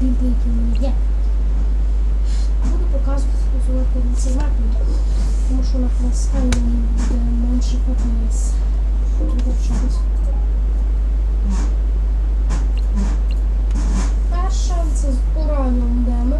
біди, які в мене є. Буду показувати ці знаки, тому що на фласкалі буде менше фокус. Перша це з ураном демо.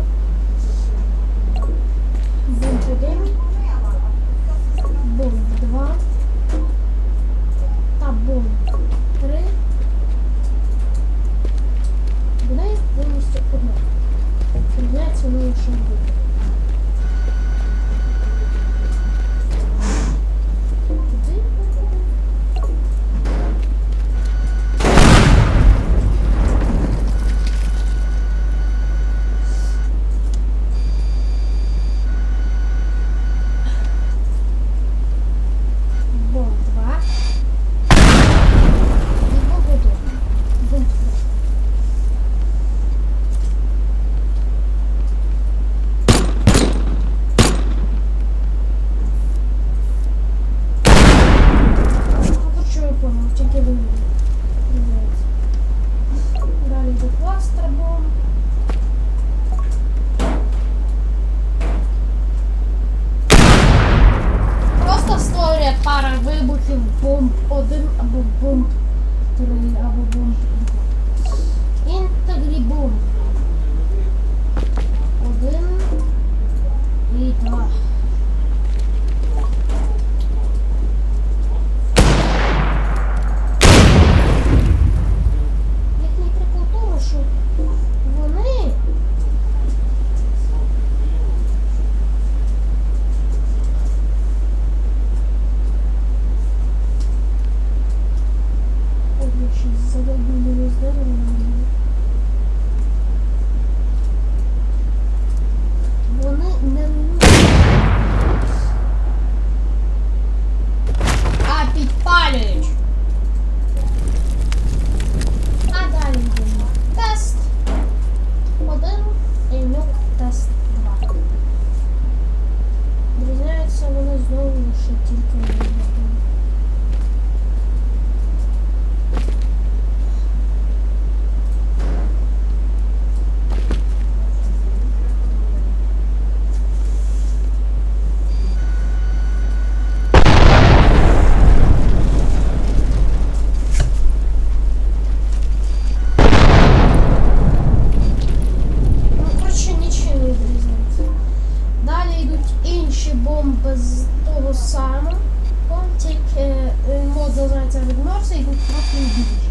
vocês no próximo vídeo.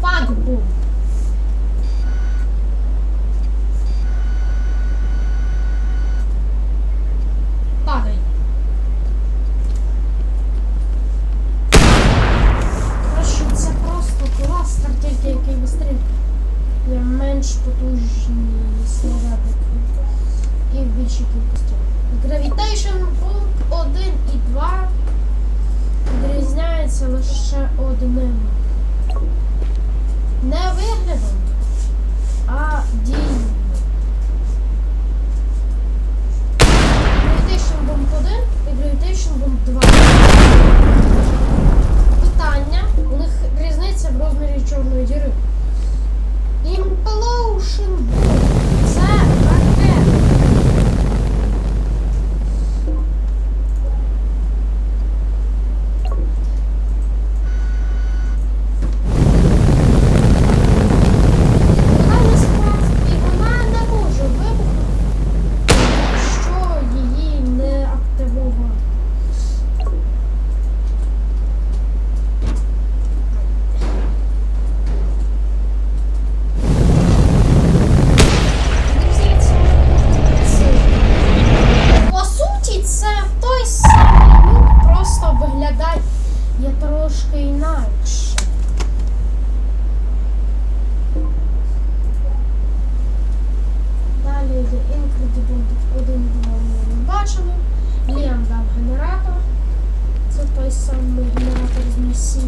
Pago, povo! залишається лише одним. Не виглядом, а дією. Gravitation бомб 1 і Gravitation бомб 2. Питання, у них різниця в розмірі чорної діри. Implosion! сам генератор знеси.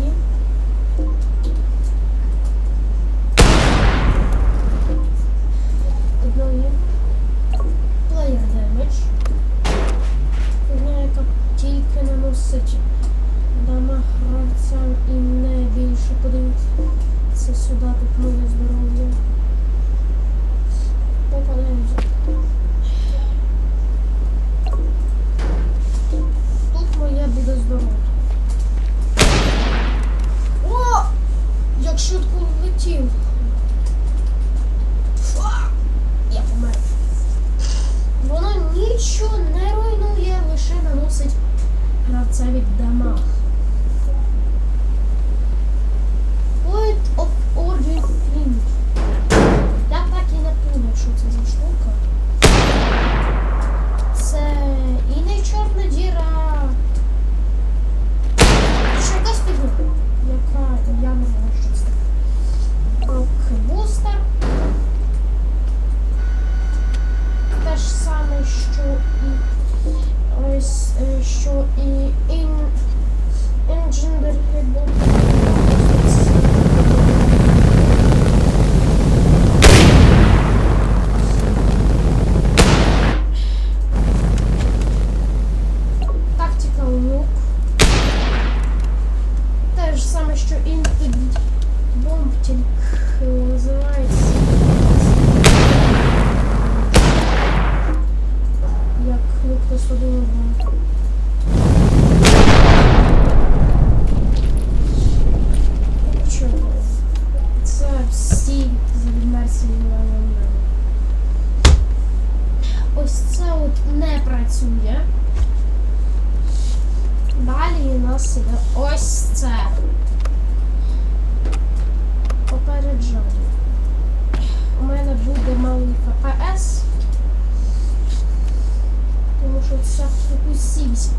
信息。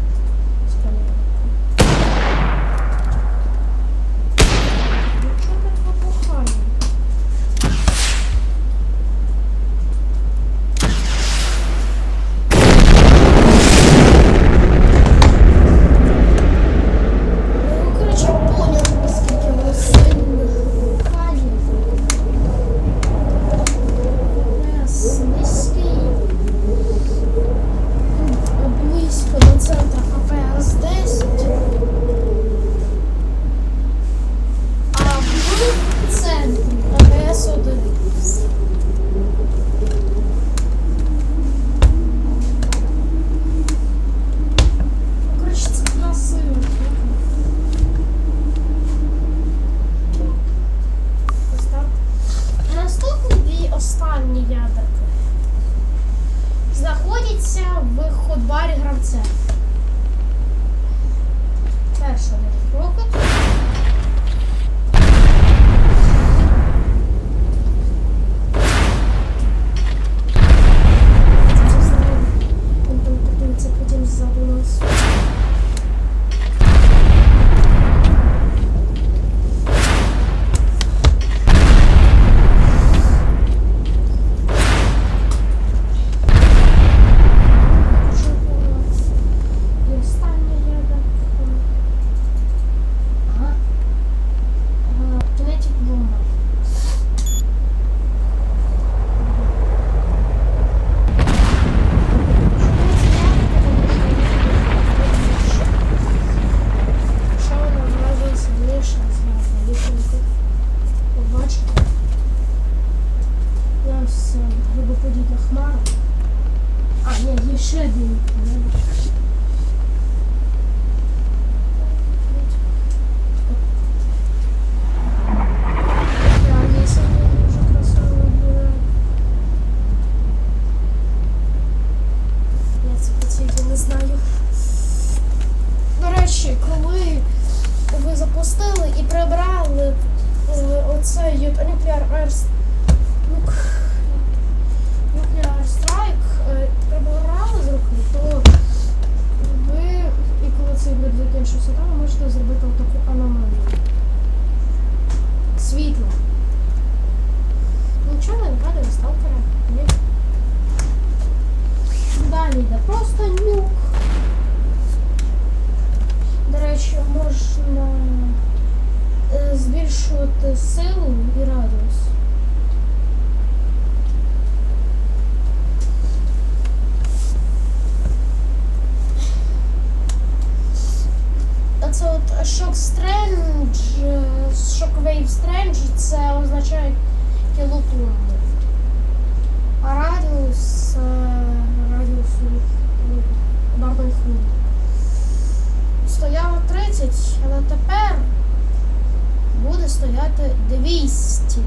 будь-яку сюди, ви можете зробити таку аномалію. Світло. Нічого не вгадує сталкера. Ні. Далі йде просто нюк. До речі, можна е, збільшувати силу і радіус. Shock Strange, Shockwave Стрендж це означає кілотунду. А радіус е, радіус ну, барбель Стояло 30, але тепер буде стояти 200.